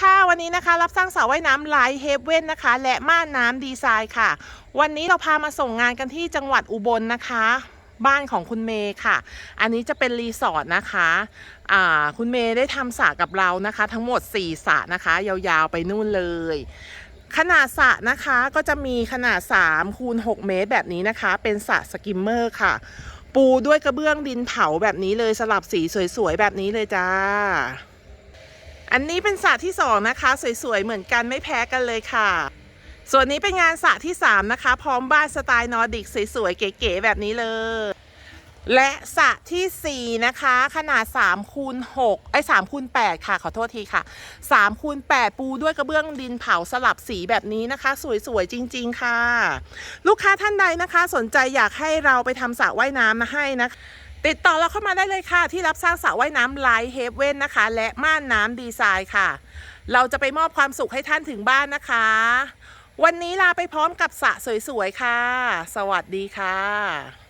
ค่ะวันนี้นะคะ รับสร้างสระว่ายน้ำไลท์เฮเว่นนะคะ และม่านน้ำดีไซน์ค่ะ วันนี้เราพามาส่งงานกันที่จังหวัดอุบลนะคะ บ้านของคุณเมย์ค่ะ อันนี้จะเป็นรีสอร์ทนะคะคุณเมย์ได้ทำสระกับเรานะคะ ทั้งหมด 4สระนะคะ ยาวๆไปนู่นเลย ขนาดสระนะคะก็จะมีขนาด3คูณ6เมตรแบบนี้นะคะ เป็นสระสกิมเมอร์ค่ะ ปูด้วยกระเบื้องดินเผาแบบนี้เลยสลับสีสวยๆแบบนี้เลยจ้า อันนี้เป็นสระที่ 2 นะคะ สวยๆ เหมือนกันไม่แพ้กันเลยค่ะ ส่วนนี้เป็นงานสระที่ 3 นะคะ พร้อมบ้านสไตล์นอร์ดิกสวยๆ เก๋ๆ แบบนี้เลย และสระทีสี่ 4 นะคะ ขนาด3คูณ6ไอ้3คูณ8ค่ะ ขอโทษทีค่ะ3คูณ8ปูด้วยกระเบื้องดินเผาสลับสีแบบนี้นะคะ สวยๆ จริง ๆ ค่ะ ลูกค้าท่านใดนะคะ สนใจอยากให้เราไปทำสระว่ายน้ำมาให้นะคะ ติดต่อเราเข้ามาได้เลยค่ะ ที่รับสร้างสระว่ายน้ำไลท์เฮเว่นนะคะ และม่านน้ำดีไซน์ค่ะ เราจะไปมอบความสุขให้ท่านถึงบ้านนะคะ วันนี้ลาไปพร้อมกับสระสวยๆค่ะ สวัสดีค่ะ